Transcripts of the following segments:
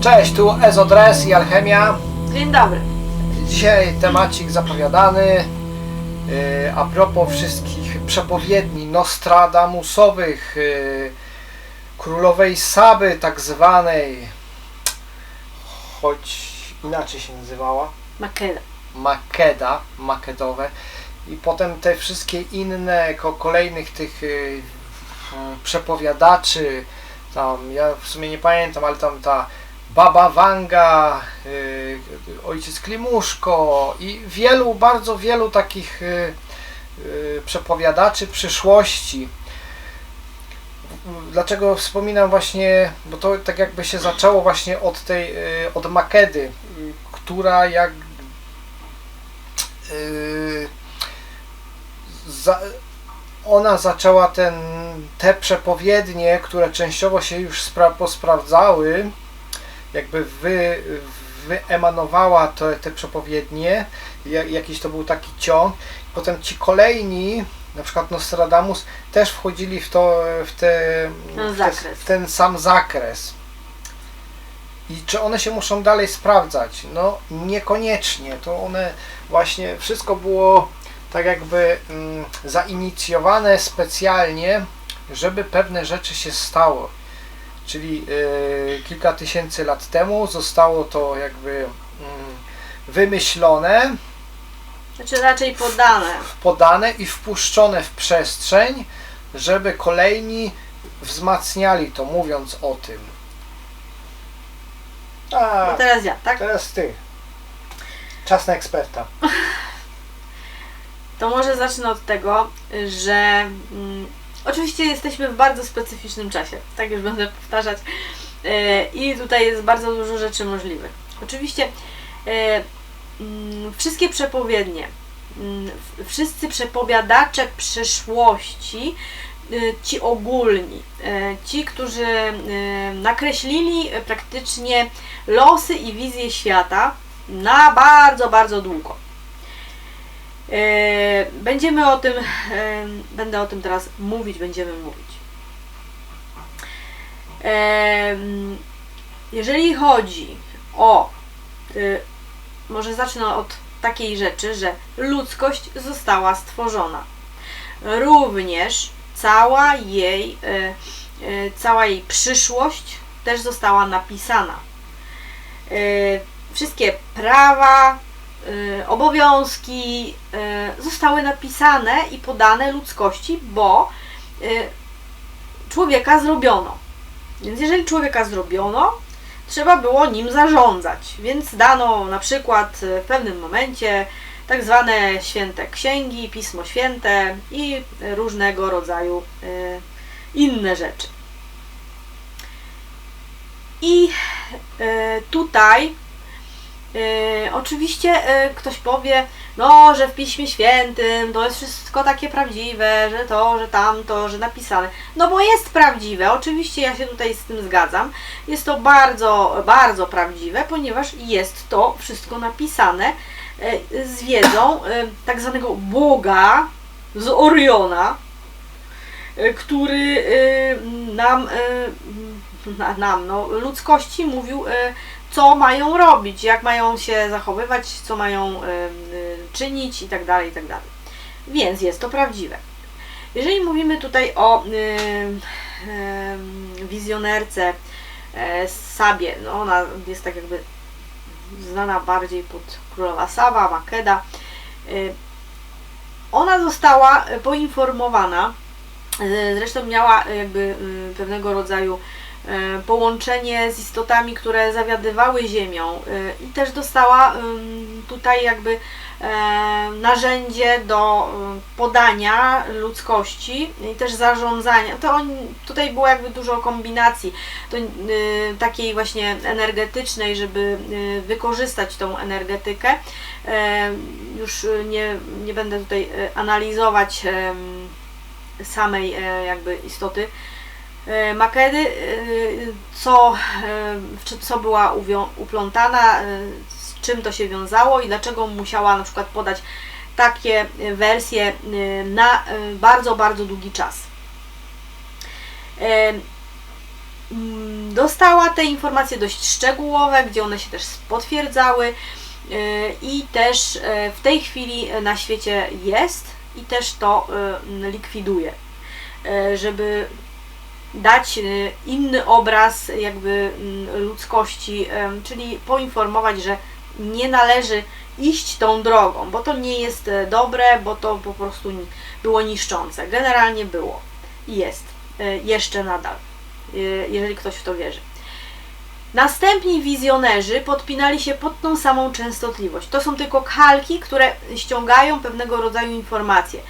Cześć, tu Ezodres i Alchemia. Dzień dobry. Dzisiaj temacik zapowiadany yy, a propos wszystkich przepowiedni Nostradamusowych, yy, królowej Saby tak zwanej, choć inaczej się nazywała, Makeda. Makeda, Makedowe i potem te wszystkie inne ko kolejnych tych yy, przepowiadaczy, tam ja w sumie nie pamiętam, ale tam ta Baba Wanga, yy, ojciec Klimuszko i wielu, bardzo wielu takich yy, yy, przepowiadaczy przyszłości. Dlaczego wspominam właśnie, bo to tak jakby się zaczęło właśnie od tej, od Makedy, która jak ona zaczęła ten, te przepowiednie, które częściowo się już spra- posprawdzały, jakby wy, wyemanowała te, te przepowiednie, ja- jakiś to był taki ciąg. Potem ci kolejni, na przykład Nostradamus, też wchodzili w, to, w, te, Ten w, te, w ten sam zakres. I czy one się muszą dalej sprawdzać? No niekoniecznie. To one właśnie wszystko było tak jakby mm, zainicjowane specjalnie, żeby pewne rzeczy się stało. Czyli y, kilka tysięcy lat temu zostało to jakby mm, wymyślone, Znaczy raczej podane. podane i wpuszczone w przestrzeń, żeby kolejni wzmacniali to, mówiąc o tym. A, No teraz ja, tak? teraz ty. Czas na eksperta. To może zacznę od tego, że mm, oczywiście jesteśmy w bardzo specyficznym czasie. Tak już będę powtarzać. E, I tutaj jest bardzo dużo rzeczy możliwych. Oczywiście e, mm, wszystkie przepowiednie, mm, wszyscy przepowiadacze przyszłości, y, ci ogólni, e, ci, którzy e, nakreślili e, praktycznie losy i wizję świata na bardzo, bardzo długo. E, Będziemy o tym, e, będę o tym teraz mówić, będziemy mówić. E, Jeżeli chodzi o, może zacznę od takiej rzeczy, że ludzkość została stworzona. Również cała jej, cała jej przyszłość też została napisana. Wszystkie prawa, obowiązki y, zostały napisane i podane ludzkości, bo y, człowieka zrobiono. Więc jeżeli człowieka zrobiono, trzeba było nim zarządzać. Więc dano na przykład y, w pewnym momencie tak zwane święte księgi, pismo święte i różnego rodzaju y, inne rzeczy. I y, tutaj Yy, oczywiście yy, ktoś powie, no, że w Piśmie Świętym to jest wszystko takie prawdziwe, że to, że tamto, że napisane. No bo jest prawdziwe, oczywiście ja się tutaj z tym zgadzam. Jest to bardzo, bardzo prawdziwe, ponieważ jest to wszystko napisane yy, z wiedzą tak zwanego Boga z Oriona, który nam, yy, na- nam, no, ludzkości mówił, co mają robić, jak mają się zachowywać, co mają y, czynić i tak dalej, i tak. Więc jest to prawdziwe. Jeżeli mówimy tutaj o y, wizjonerce e, Sabie, no ona jest tak jakby znana bardziej pod królowa Saba, Makeda. Y, ona została poinformowana, zresztą miała jakby pewnego rodzaju połączenie z istotami, które zawiadywały ziemią e, i też dostała tutaj jakby e, narzędzie do podania ludzkości i też zarządzania. To on, tutaj było jakby dużo kombinacji to, takiej właśnie energetycznej, żeby wykorzystać tą energetykę. E, już nie, nie będę tutaj analizować samej e, jakby istoty e, Makedy, e, co, e, co była uplątana, e, z czym to się wiązało i dlaczego musiała na przykład podać takie e, wersje e, na e, bardzo, bardzo długi czas. E, mm, dostała te informacje dość szczegółowe, gdzie one się też potwierdzały i też w tej chwili na świecie jest i też to likwiduje, żeby dać y, inny obraz jakby mm, ludzkości, czyli poinformować, że nie należy iść tą drogą, bo to nie jest e, dobre, bo to po prostu było niszczące. Generalnie było i jest e, jeszcze nadal, e, jeżeli ktoś w to wierzy. Następni wizjonerzy podpinali się pod tą samą częstotliwość. To są tylko kalki, które ściągają pewnego rodzaju informacje.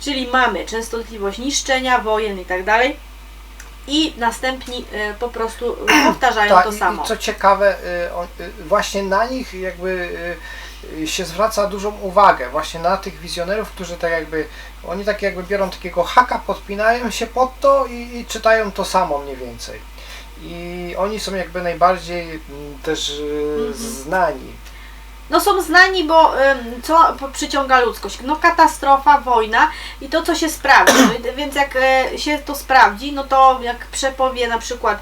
Czyli mamy częstotliwość niszczenia, wojen i tak dalej. I następni e, po prostu powtarzają Tak, to samo. I co ciekawe, y, y, właśnie na nich jakby y, y, się zwraca dużą uwagę, właśnie na tych wizjonerów, którzy tak jakby, oni tak jakby biorą takiego haka, podpinają się pod to i, i czytają to samo mniej więcej. I oni są jakby najbardziej mm, też y, Mhm. znani. No są znani, bo co przyciąga ludzkość? No katastrofa, wojna i to, co się sprawdzi. No, więc jak e, się to sprawdzi, no to jak przepowie na przykład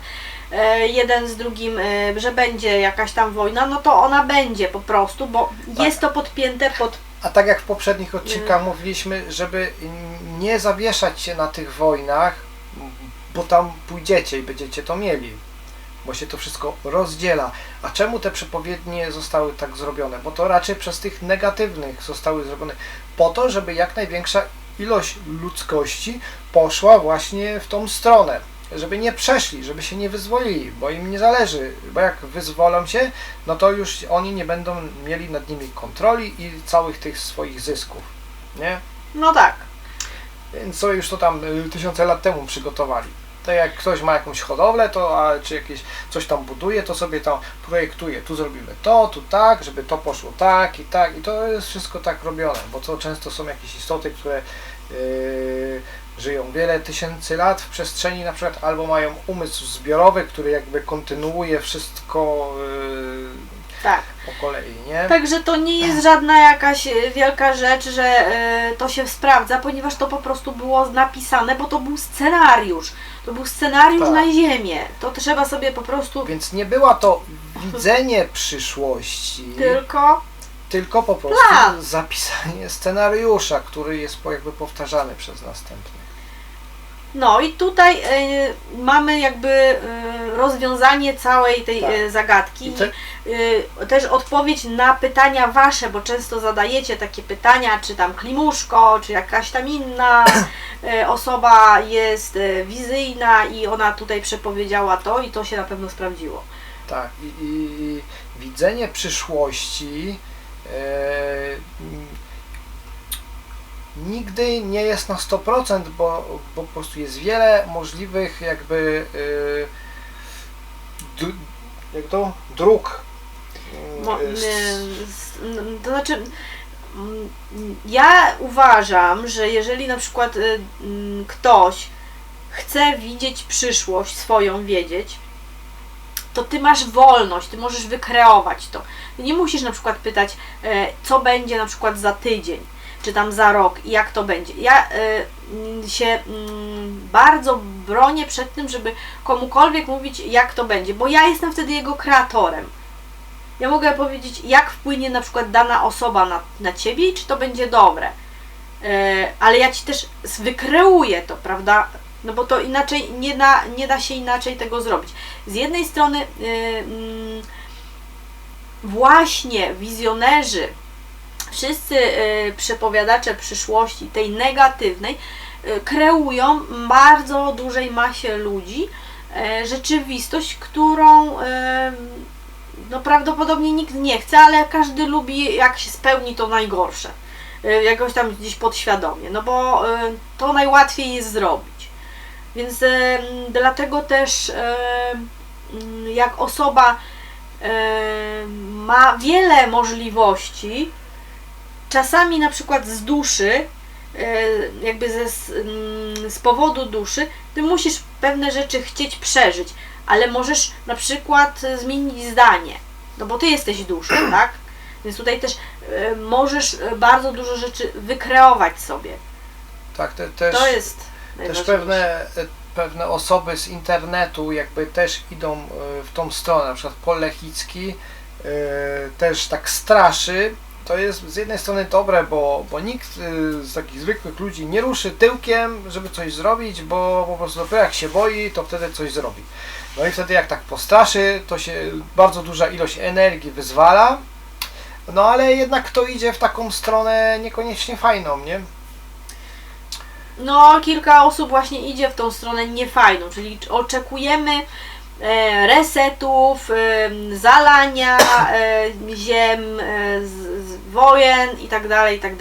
e, jeden z drugim, e, że będzie jakaś tam wojna, no to ona będzie po prostu, bo Tak. jest to podpięte pod... A tak jak w poprzednich odcinkach mówiliśmy, żeby nie zawieszać się na tych wojnach, bo tam pójdziecie i będziecie to mieli. Bo się to wszystko rozdziela. A czemu te przepowiednie zostały tak zrobione? Bo to raczej przez tych negatywnych zostały zrobione. Po to, żeby jak największa ilość ludzkości poszła właśnie w tą stronę. Żeby nie przeszli, żeby się nie wyzwolili, bo im nie zależy. Bo jak wyzwolą się, no to już oni nie będą mieli nad nimi kontroli i całych tych swoich zysków. Nie? No tak. Więc sobie już to tam y, tysiące lat temu przygotowali. To jak ktoś ma jakąś hodowlę, to a, czy jakieś coś tam buduje, to sobie tam projektuje. Tu zrobimy to, tu tak, żeby to poszło tak i tak. I to jest wszystko tak robione, bo to często są jakieś istoty, które yy, żyją wiele tysięcy lat w przestrzeni na przykład, albo mają umysł zbiorowy, który jakby kontynuuje wszystko yy, Tak. po kolei, nie? Także to nie jest żadna jakaś e, wielka rzecz, że e, to się sprawdza, ponieważ to po prostu było napisane, bo to był scenariusz. To był scenariusz Tak. na ziemię. To trzeba sobie po prostu Więc nie była to widzenie przyszłości. tylko tylko po prostu Plan. zapisanie scenariusza, który jest jakby powtarzany przez następnych. No i tutaj e, mamy jakby e, rozwiązanie całej tej Tak. e, zagadki. Te- E, też odpowiedź na pytania wasze, bo często zadajecie takie pytania, czy tam Klimuszko, czy jakaś tam inna e, osoba jest e, wizyjna i ona tutaj przepowiedziała to i to się na pewno sprawdziło. Tak, i, i widzenie przyszłości nigdy nie jest na 100%, bo, bo po prostu jest wiele możliwych jakby d- jak to? dróg. Mm, Mo, n- to znaczy, mm, ja uważam, że jeżeli na przykład mm, ktoś chce widzieć przyszłość swoją, wiedzieć, to ty masz wolność, ty możesz wykreować to. Ty nie musisz na przykład pytać, e, co będzie na przykład za tydzień, czy tam za rok i jak to będzie. Ja mm, się mm, bardzo bronię przed tym, żeby komukolwiek mówić, jak to będzie, bo ja jestem wtedy jego kreatorem. Ja mogę powiedzieć, jak wpłynie na przykład dana osoba na, na ciebie i czy to będzie dobre. E, ale ja ci też wykreuję to, prawda? No bo to inaczej nie da, nie da się inaczej tego zrobić. Z jednej strony y, mm, właśnie wizjonerzy, wszyscy y, przepowiadacze przyszłości, tej negatywnej, y, kreują bardzo dużej masie ludzi e, rzeczywistość, którą no prawdopodobnie nikt nie chce, ale każdy lubi jak się spełni to najgorsze. Jakoś tam gdzieś podświadomie, no bo to najłatwiej jest zrobić. Więc dlatego też mm, jak osoba ma wiele możliwości, czasami na przykład z duszy, e, jakby ze, z, mm, z powodu duszy, ty musisz pewne rzeczy chcieć przeżyć, ale możesz na przykład zmienić zdanie, no bo ty jesteś duszą, tak? Więc tutaj też e, możesz e, bardzo dużo rzeczy wykreować sobie. tak, te, też, To jest też pewne, pewne osoby z internetu jakby też idą w tą stronę, na przykład Polechicki też tak straszy, to jest z jednej strony dobre, bo, bo nikt e, z takich zwykłych ludzi nie ruszy tyłkiem, żeby coś zrobić, bo po prostu jak się boi, to wtedy coś zrobi. No i wtedy jak tak postraszy, to się bardzo duża ilość energii wyzwala, no ale jednak to idzie w taką stronę niekoniecznie fajną, nie? No, kilka osób właśnie idzie w tą stronę niefajną, czyli oczekujemy resetów, e, zalania e, ziem, e, wojen i tak dalej, i tak.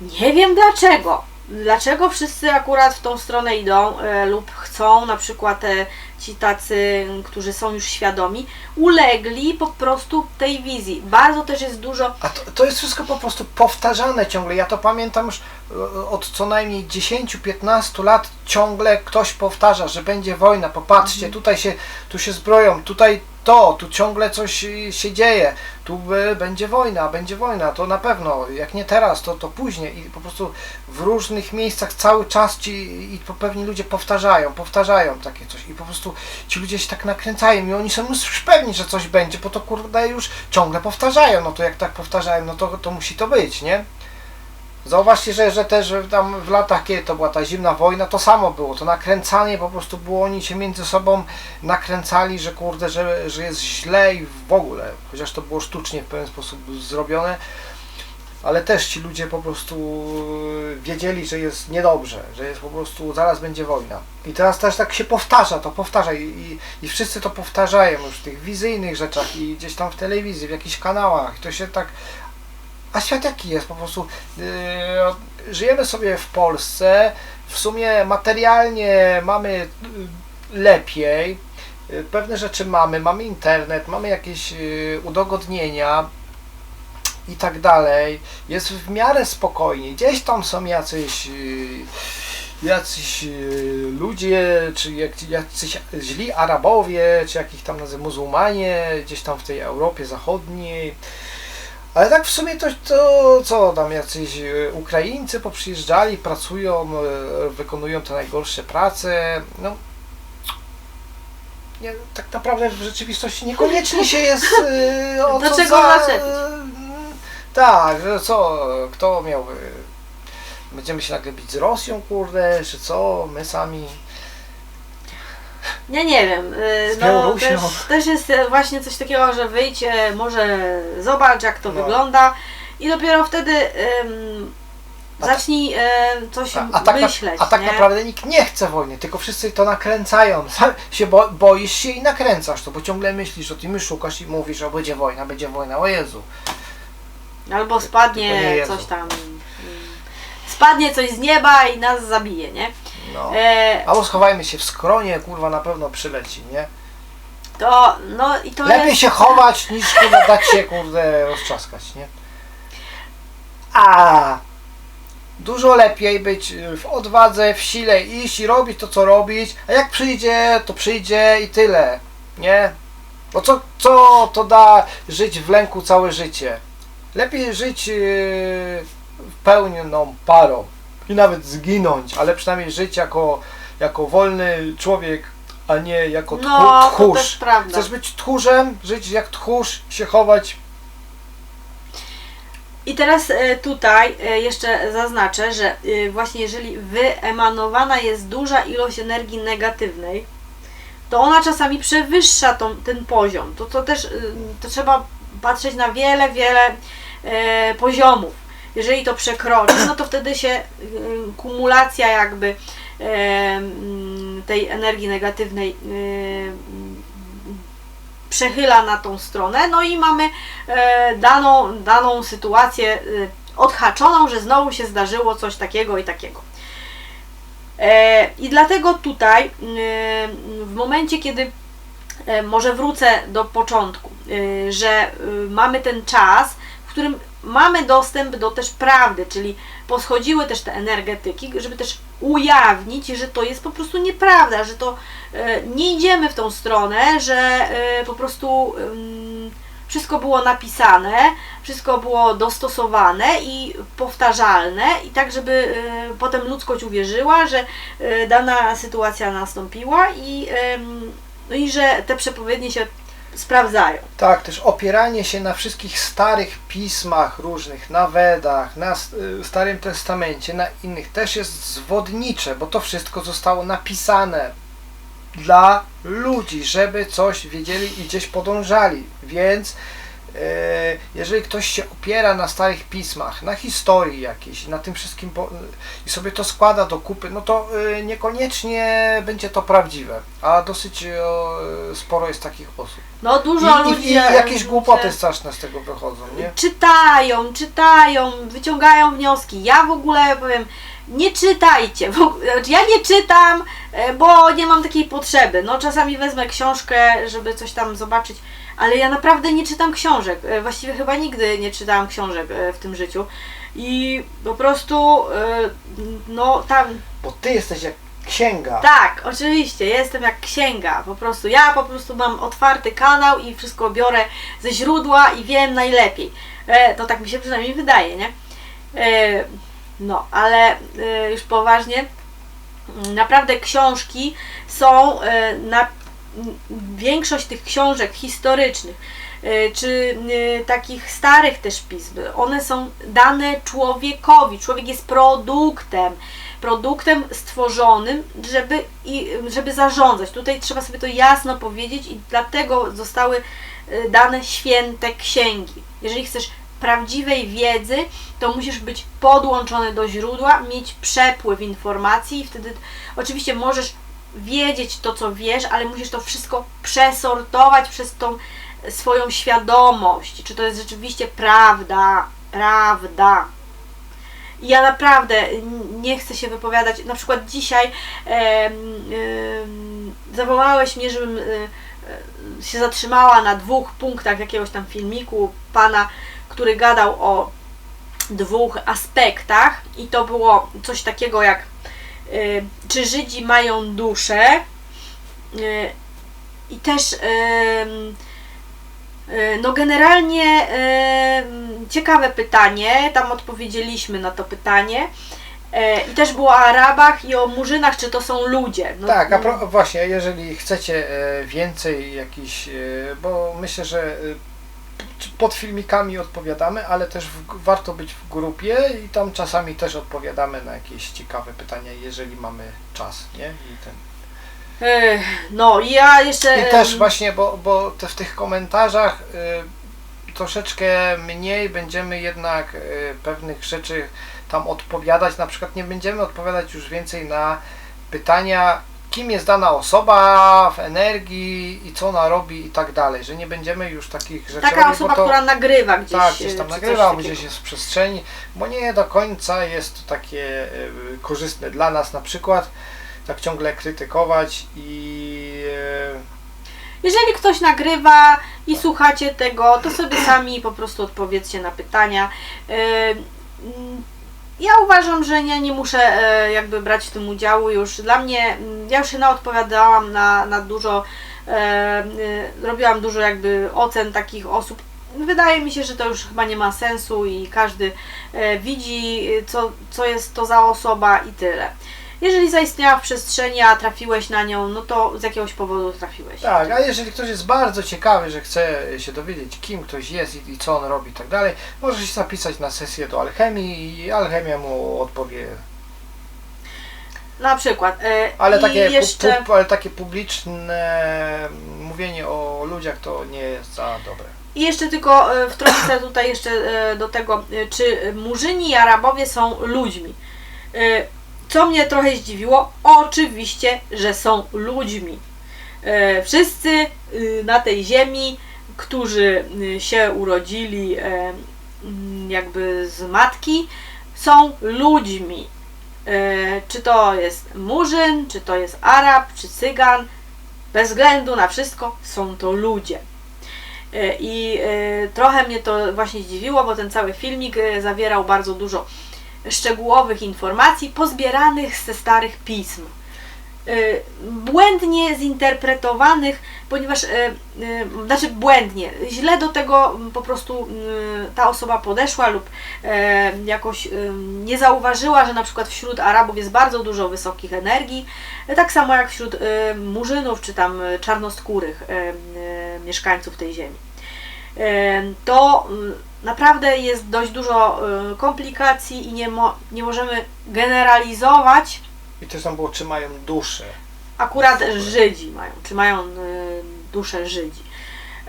Nie wiem dlaczego. Dlaczego wszyscy akurat w tą stronę idą e, lub chcą, na przykład e, ci tacy, którzy są już świadomi, ulegli po prostu tej wizji. Bardzo też jest dużo A to, to jest wszystko po prostu powtarzane ciągle. Ja to pamiętam już e, od co najmniej 10-15 lat ciągle ktoś powtarza, że będzie wojna. Popatrzcie, tutaj się, tu się zbroją, tutaj to, tu ciągle coś się dzieje, tu będzie wojna, będzie wojna, to na pewno, jak nie teraz, to, to później i po prostu w różnych miejscach cały czas ci i pewni ludzie powtarzają, powtarzają takie coś i po prostu ci ludzie się tak nakręcają i oni są już pewni, że coś będzie, bo to kurde już ciągle powtarzają, no to jak tak powtarzają, no to, to musi to być, nie? Zauważcie, że, że też tam w latach, kiedy to była ta zimna wojna, to samo było. To nakręcanie po prostu było, oni się między sobą nakręcali, że kurde, że, że jest źle i w ogóle. Chociaż to było sztucznie w pewien sposób zrobione, ale też ci ludzie po prostu wiedzieli, że jest niedobrze, że jest po prostu zaraz będzie wojna. I teraz też tak się powtarza, to powtarza i, i, i wszyscy to powtarzają już w tych wizyjnych rzeczach i gdzieś tam w telewizji, w jakichś kanałach. To się tak a świat jaki jest? Po prostu yy, żyjemy sobie w Polsce, w sumie materialnie mamy yy, lepiej, yy, pewne rzeczy mamy, mamy internet, mamy jakieś udogodnienia i tak dalej. Jest w miarę spokojnie. Gdzieś tam są jacyś jacyś ludzie, czy jacyś źli Arabowie, czy jakich tam nazywa muzułmanie, gdzieś tam w tej Europie Zachodniej. Ale tak w sumie to, to co tam jacyś e, Ukraińcy poprzyjeżdżali, pracują, e, wykonują te najgorsze prace. No, nie, tak naprawdę w rzeczywistości niekoniecznie się jest e, o Do co czego za. Tak, że co, kto miał, będziemy się nagle bić z Rosją, kurde, czy co, my sami. Ja nie wiem. y, Z No, Białorusią. też, też jest e, właśnie coś takiego, że wyjdź, może zobacz jak to No. wygląda i dopiero wtedy tak- zacznij e, coś A, a, tak, na, myśleć. a tak nie? naprawdę nikt nie chce wojny, tylko wszyscy to nakręcają. Sam się bo, boisz się i nakręcasz to, bo ciągle myślisz o tym i szukasz i mówisz, że będzie wojna, będzie wojna, o Jezu. Albo spadnie coś tam. Spadnie coś z nieba i nas zabije, nie? No. E, Albo schowajmy się w skronie, kurwa na pewno przyleci, nie? to, no i to Lepiej jest... się chować niż kurwa dać się kurde roztrzaskać, nie? A dużo lepiej być w odwadze, w sile, iść i robić to co robić, a jak przyjdzie, to przyjdzie i tyle, nie? Bo co, co to da żyć w lęku całe życie? Lepiej żyć yy, pełną parą i nawet zginąć, ale przynajmniej żyć jako, jako wolny człowiek, a nie jako tchu, No, to tchórz. też prawda. Chcesz być tchórzem, żyć jak tchórz, się chować. I teraz e, tutaj e, jeszcze zaznaczę, że e, właśnie jeżeli wyemanowana jest duża ilość energii negatywnej, to ona czasami przewyższa tą, ten poziom. To, to też to trzeba patrzeć na wiele, wiele poziomów. Jeżeli to przekroczy, no to wtedy się y, kumulacja jakby e, tej energii negatywnej y, przechyla na tą stronę, no i mamy e, daną, daną sytuację e, odhaczoną, że znowu się zdarzyło coś takiego i takiego. E, I dlatego tutaj, w momencie, kiedy może wrócę do początku, że mamy ten czas, w którym mamy dostęp do też prawdy, czyli poschodziły też te energetyki, żeby też ujawnić, że to jest po prostu nieprawda, że to e, nie idziemy w tą stronę, że e, po prostu wszystko było napisane, wszystko było dostosowane i powtarzalne i tak, żeby y, potem ludzkość uwierzyła, że dana sytuacja nastąpiła i, no i że te przepowiednie się sprawdzają. Tak, też opieranie się na wszystkich starych pismach różnych, na Wedach, na y, Starym Testamencie, na innych też jest zwodnicze, bo to wszystko zostało napisane dla ludzi, żeby coś wiedzieli i gdzieś podążali. Więc jeżeli ktoś się opiera na starych pismach, na historii jakiejś, na tym wszystkim i sobie to składa do kupy, no to e, niekoniecznie będzie to prawdziwe, a dosyć e, sporo jest takich osób. No dużo I, ludzi... i, I jakieś głupoty straszne z tego wychodzą, nie? Czytają, czytają, wyciągają wnioski. Ja w ogóle powiem, nie czytajcie. Znaczy ja nie czytam, e, bo nie mam takiej potrzeby. No czasami wezmę książkę, żeby coś tam zobaczyć, ale ja naprawdę nie czytam książek. E, Właściwie chyba nigdy nie czytałam książek e, w tym życiu. I po prostu, e, no tam Bo ty jesteś jak księga. tak, oczywiście, jestem jak księga, po prostu. Ja po prostu mam otwarty kanał i wszystko biorę ze źródła i wiem najlepiej. To tak mi się przynajmniej wydaje, nie? No, ale już poważnie, mm, naprawdę książki są na większość tych książek historycznych e, czy e, takich starych też pism, one są dane człowiekowi. Człowiek jest produktem produktem stworzonym, żeby, żeby zarządzać. Tutaj trzeba sobie to jasno powiedzieć i dlatego zostały y, dane święte księgi. Jeżeli chcesz prawdziwej wiedzy, to musisz być podłączony do źródła, mieć przepływ informacji i wtedy oczywiście możesz wiedzieć to, co wiesz, ale musisz to wszystko przesortować przez tą swoją świadomość. Czy to jest rzeczywiście prawda? Prawda. Ja naprawdę nie chcę się wypowiadać. Na przykład dzisiaj em, em, zawołałeś mnie, żebym y, y, się zatrzymała na dwóch punktach jakiegoś tam filmiku pana, który gadał o dwóch aspektach i to było coś takiego jak czy Żydzi mają duszę y, i też E, No generalnie ciekawe pytanie, tam odpowiedzieliśmy na to pytanie. I też było o Arabach i o Murzynach, czy to są ludzie. No, Tak, a pro, właśnie, jeżeli chcecie e, więcej jakichś, e, bo myślę, że e, pod filmikami odpowiadamy, ale też w, warto być w grupie i tam czasami też odpowiadamy na jakieś ciekawe pytania, jeżeli mamy czas, nie? I, ten. No i ja jeszcze... I też właśnie, bo, bo te, w tych komentarzach e, troszeczkę mniej będziemy jednak e, pewnych rzeczy tam odpowiadać, na przykład nie będziemy odpowiadać już więcej na pytania, kim jest dana osoba w energii i co ona robi i tak dalej, że nie będziemy już takich rzeczy Taka robić, osoba, to, która nagrywa gdzieś. tak, gdzieś e, tam nagrywa, gdzieś jest w przestrzeni, bo nie do końca jest to takie e, korzystne dla nas na przykład, tak ciągle krytykować i e, Jeżeli ktoś nagrywa i słuchacie tego, to sobie sami po prostu odpowiedzcie na pytania. Mm, Ja uważam, że ja nie muszę e, jakby brać w tym udziału już. Dla mnie, mm, ja już się naodpowiadałam na, na dużo, e, e, robiłam dużo jakby ocen takich osób. Wydaje mi się, że to już chyba nie ma sensu i każdy widzi, co, co jest to za osoba i tyle. Jeżeli zaistniała w przestrzeni, a trafiłeś na nią, no to z jakiegoś powodu trafiłeś. Tak, a jeżeli ktoś jest bardzo ciekawy, że chce się dowiedzieć, kim ktoś jest i, i co on robi i tak dalej, może się zapisać na sesję do alchemii i alchemia mu odpowie. Na przykład. e, Ale takie, pu- jeszcze, pu- ale takie publiczne mówienie o ludziach to nie jest za dobre. I jeszcze tylko e, wtrącę tutaj jeszcze e, do tego, e, czy Murzyni i Arabowie są ludźmi. Co mnie trochę zdziwiło, oczywiście, że są ludźmi. E, Wszyscy y, na tej ziemi, którzy y, się urodzili e, mm, jakby z matki, są ludźmi. E, Czy to jest Murzyn, czy to jest Arab, czy Cygan, bez względu na wszystko, są to ludzie. I trochę mnie to właśnie zdziwiło, bo ten cały filmik zawierał bardzo dużo szczegółowych informacji pozbieranych ze starych pism. y, błędnie zinterpretowanych, ponieważ, y, y, znaczy błędnie, źle do tego mm, po prostu ta osoba podeszła lub jakoś nie zauważyła, że na przykład wśród Arabów jest bardzo dużo wysokich energii, tak samo jak wśród murzynów czy tam czarnoskórych mieszkańców tej ziemi. To y, naprawdę jest dość dużo y, komplikacji i nie, mo, nie możemy generalizować I też tam było, czy mają duszę. akurat Żydzi mają, czy mają y, duszę Żydzi.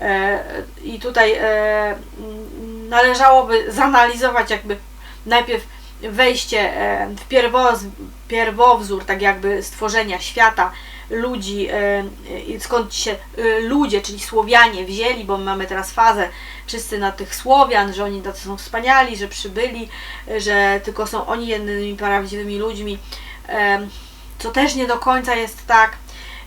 E, I tutaj e, należałoby zanalizować jakby najpierw wejście e, w pierwowzór tak jakby stworzenia świata, ludzi, e, i skąd się e, ludzie, czyli Słowianie wzięli, bo my mamy teraz fazę wszyscy na tych Słowian, że oni tacy są wspaniali, że przybyli, e, że tylko są oni jedynymi prawdziwymi ludźmi, e, co też nie do końca jest tak.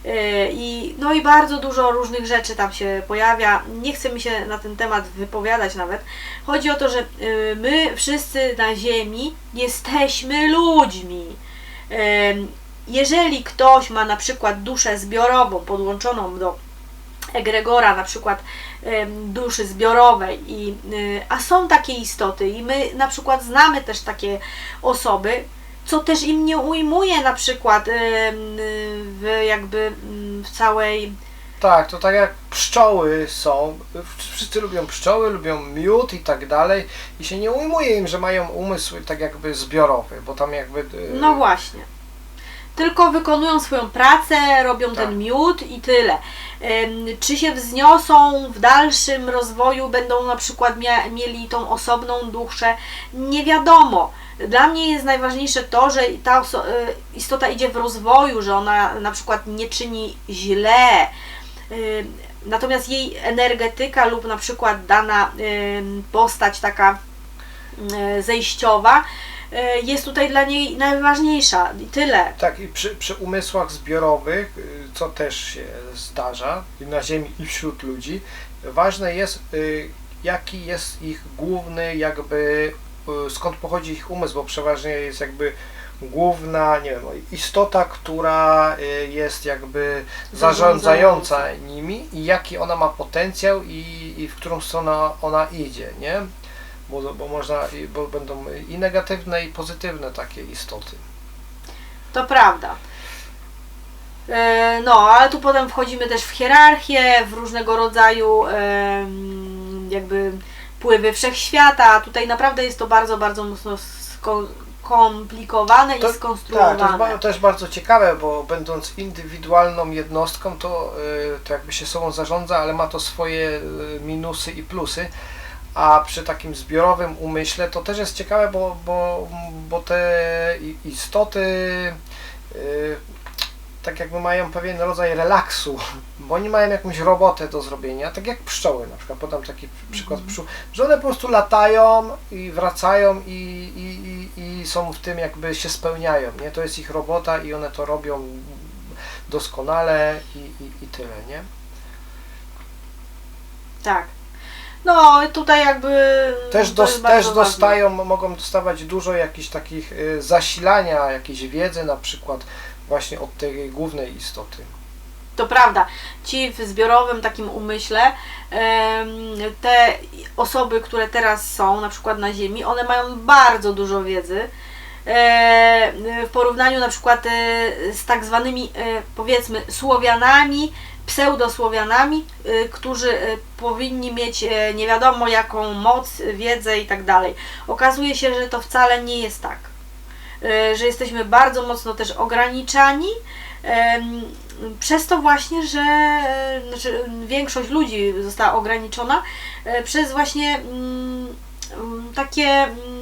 E, I, no i bardzo dużo różnych rzeczy tam się pojawia. Nie chcę mi się na ten temat wypowiadać nawet. Chodzi o to, że e, my wszyscy na Ziemi jesteśmy ludźmi. Jeżeli ktoś ma na przykład duszę zbiorową podłączoną do egregora, na przykład duszy zbiorowej, i, y, a są takie istoty, i my na przykład znamy też takie osoby, co też im nie ujmuje na przykład w jakby mm, w całej Tak, to tak jak pszczoły są. Wszyscy lubią pszczoły, lubią miód i tak dalej. I się nie ujmuje im, że mają umysł tak jakby zbiorowy, bo tam jakby. y, No właśnie. Tylko wykonują swoją pracę, robią Tak. ten miód i tyle. Czy się wzniosą w dalszym rozwoju, będą na przykład mieli tą osobną duszę? Nie wiadomo. Dla mnie jest najważniejsze to, że ta y, istota idzie w rozwoju, że ona na przykład nie czyni źle. Natomiast jej energetyka lub na przykład dana postać taka zejściowa jest tutaj dla niej najważniejsza i tyle. Tak, i przy, przy umysłach zbiorowych, y, co też się zdarza i na Ziemi i wśród ludzi, ważne jest, y, jaki jest ich główny, jakby y, skąd pochodzi ich umysł, bo przeważnie jest jakby główna, nie wiem, istota, która jest jakby zarządzająca Zarządzająca. nimi i jaki ona ma potencjał i, i w którą stronę ona idzie, nie? Bo, bo można, bo będą i negatywne, i pozytywne takie istoty. To prawda. E, No, ale tu potem wchodzimy też w hierarchię, w różnego rodzaju jakby pływy wszechświata. Tutaj naprawdę jest to bardzo, bardzo mocno sko- skomplikowane i To- Tak, to skonstruowane. jest też bardzo ciekawe, bo będąc indywidualną jednostką, to, y, to jakby się sobą zarządza, ale ma to swoje y, minusy i plusy. A przy takim zbiorowym umyśle to też jest ciekawe, bo, bo, bo te istoty y, tak jakby mają pewien rodzaj relaksu, bo oni mają jakąś robotę do zrobienia, tak jak pszczoły na przykład, podam taki przykład pszczół, że one po prostu latają i wracają i, i, i, i są w tym jakby się spełniają, nie? To jest ich robota i one to robią doskonale i, i, i tyle, nie? Tak. No, tutaj jakby. Też, to dos, jest też dostają, mogą dostawać dużo jakichś takich y, zasilania, jakiejś wiedzy na przykład właśnie od tej głównej istoty. To prawda. Ci w zbiorowym takim umyśle, em, te osoby, które teraz są, na przykład na Ziemi, one mają bardzo dużo wiedzy. E, W porównaniu na przykład e, z tak zwanymi, e, powiedzmy, Słowianami, pseudosłowianami, którzy powinni mieć nie wiadomo jaką moc, wiedzę i tak dalej. Okazuje się, że to wcale nie jest tak. Że jesteśmy bardzo mocno też ograniczani. przez to właśnie, że znaczy, większość ludzi została ograniczona przez właśnie mm, takie mm,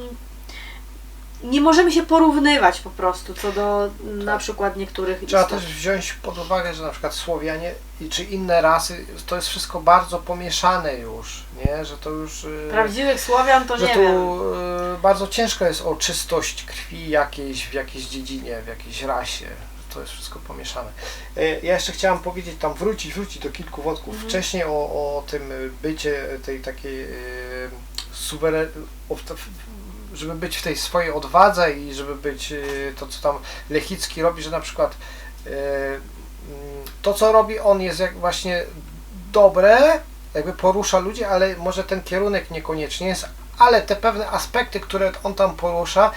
nie możemy się porównywać po prostu co do mm, na Tak. przykład niektórych Trzeba istot. też wziąć pod uwagę, że na przykład Słowianie czy inne rasy, to jest wszystko bardzo pomieszane już, nie? Że to już... y, Prawdziwych Słowian to że nie tu wiem. y, bardzo ciężko jest o czystość krwi jakiejś w jakiejś dziedzinie, w jakiejś rasie. To jest wszystko pomieszane. Y, Ja jeszcze chciałam powiedzieć, tam wrócić, wrócić do kilku wątków. Mhm. Wcześniej o, o tym bycie tej takiej y, suweren... żeby być w tej swojej odwadze i żeby być y, to, co tam Lechicki robi, że na przykład mm, to co robi on jest jak właśnie dobre, jakby porusza ludzi, ale może ten kierunek niekoniecznie jest, ale te pewne aspekty, które on tam porusza,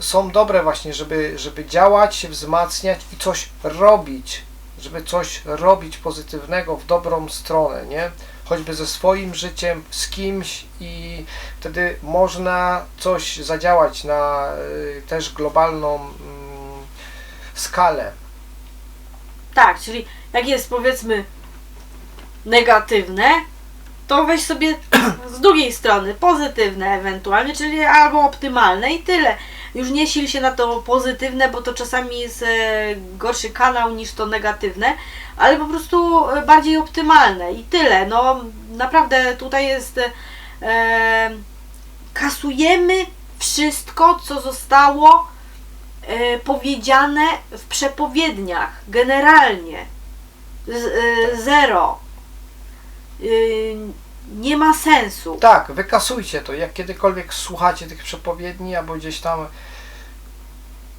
są dobre właśnie, żeby, żeby działać, się wzmacniać i coś robić, żeby coś robić pozytywnego w dobrą stronę, nie? Choćby ze swoim życiem, z kimś i wtedy można coś zadziałać na y, też globalną mm, skalę. Tak, czyli jak jest powiedzmy negatywne, to weź sobie z drugiej strony pozytywne ewentualnie, czyli albo optymalne i tyle. Już nie sil się na to pozytywne, bo to czasami jest e, gorszy kanał niż to negatywne, ale po prostu e, bardziej optymalne i tyle. No naprawdę tutaj jest e, kasujemy wszystko, co zostało e, powiedziane w przepowiedniach, generalnie. Z, e, zero. Y, nie ma sensu. Tak, wykasujcie to. Jak kiedykolwiek słuchacie tych przepowiedni albo gdzieś tam,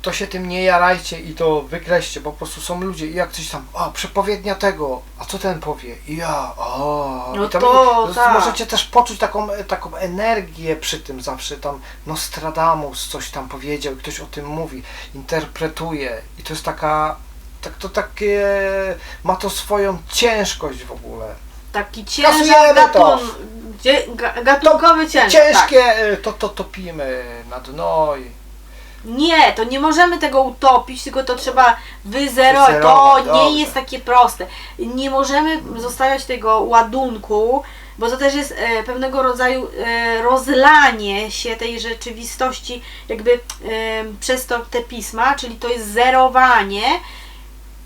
to się tym nie jarajcie i to wykreślcie, bo po prostu są ludzie i jak coś tam, o, przepowiednia tego, a co ten powie? I ja, o. No I tam, to tak. Możecie też poczuć taką, taką energię przy tym zawsze, tam Nostradamus coś tam powiedział ktoś o tym mówi, interpretuje i to jest taka, tak to takie, ma to swoją ciężkość w ogóle. Taki ciężar Kasujemy to. gatun, dzie, ga, gatunkowy ciężar. Tak. Ciężkie, y, to, to topimy na dno i Nie, to nie możemy tego utopić, tylko to trzeba wyzerować. To Wyzerować, nie dobrze. jest takie proste. Nie możemy zostawiać tego ładunku, bo to też jest e, pewnego rodzaju e, rozlanie się tej rzeczywistości jakby e, przez to te pisma, czyli to jest zerowanie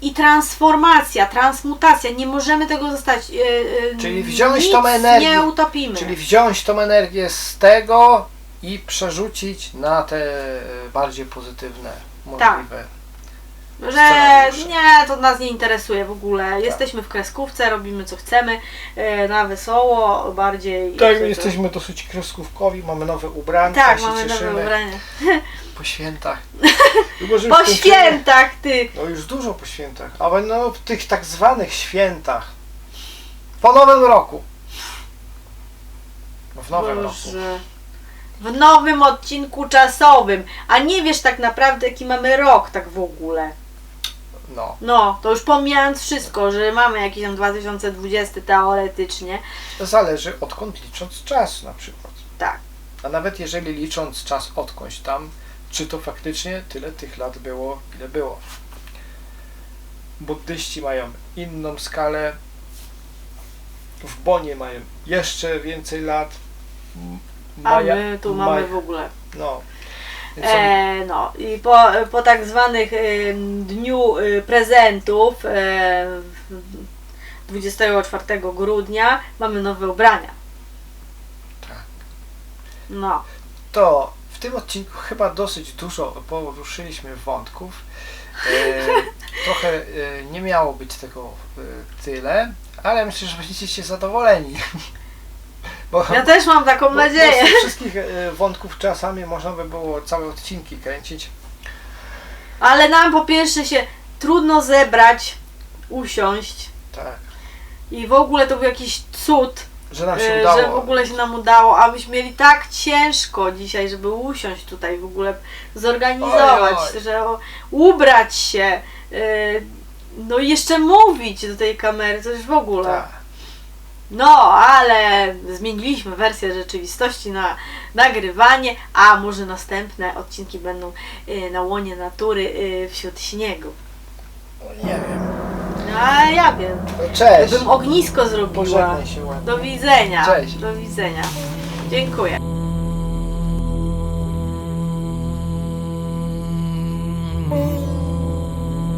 i transformacja, transmutacja. Nie możemy tego zostać. E, Czyli wziąć nic tą energię, nie utopimy. Czyli wziąć tą energię z tego i przerzucić na te e, bardziej pozytywne, Tak. Że nie, to nas nie interesuje w ogóle. Jesteśmy w kreskówce, robimy co chcemy, e, na wesoło, bardziej. Tak, jesteśmy dosyć kreskówkowi, mamy nowe ubranka, Tak, się mamy cieszymy nowe ubranie. po świętach. Chyba, że Po już kończymy- świętach, ty! No już dużo po świętach, ale no w tych tak zwanych świętach. Po nowym roku. No w nowym roku. Boże. W nowym odcinku czasowym. A nie wiesz tak naprawdę, jaki mamy rok, tak w ogóle. No. No, to już pomijając wszystko, że mamy jakiś tam 2020 teoretycznie. Zależy odkąd licząc czas na przykład. Tak. A nawet jeżeli licząc czas odkądś tam, czy to faktycznie tyle tych lat było, ile było. Buddyści mają inną skalę, w Bonie mają jeszcze więcej lat. M- A Maja- my tu Maja- mamy w ogóle. No. E, no i po, po tak zwanych em, dniu y, prezentów e, 24 grudnia mamy nowe ubrania. Tak. No. to w tym odcinku chyba dosyć dużo poruszyliśmy wątków. E, trochę e, nie miało być tego e, tyle, ale myślę, że będziecie zadowoleni. Bo, Ja też mam taką bo- nadzieję. z tych wszystkich e, wątków czasami można by było całe odcinki kręcić. Ale nam po pierwsze się trudno zebrać, usiąść Tak. i w ogóle to był jakiś cud, Że nam się e, udało. że w ogóle się nam udało, a myśmy mieli tak ciężko dzisiaj, żeby usiąść tutaj, w ogóle zorganizować, Oj, że o, ubrać się, e, no i jeszcze mówić do tej kamery, już w ogóle. Tak. No, ale zmieniliśmy wersję rzeczywistości na nagrywanie, a może następne odcinki będą e, na łonie natury e, wśród śniegu. No, nie wiem. A ja wiem. No, cześć. Bym ognisko zrobiła. Pożegnaj się ładnie. Do widzenia. Cześć. Do widzenia. Dziękuję.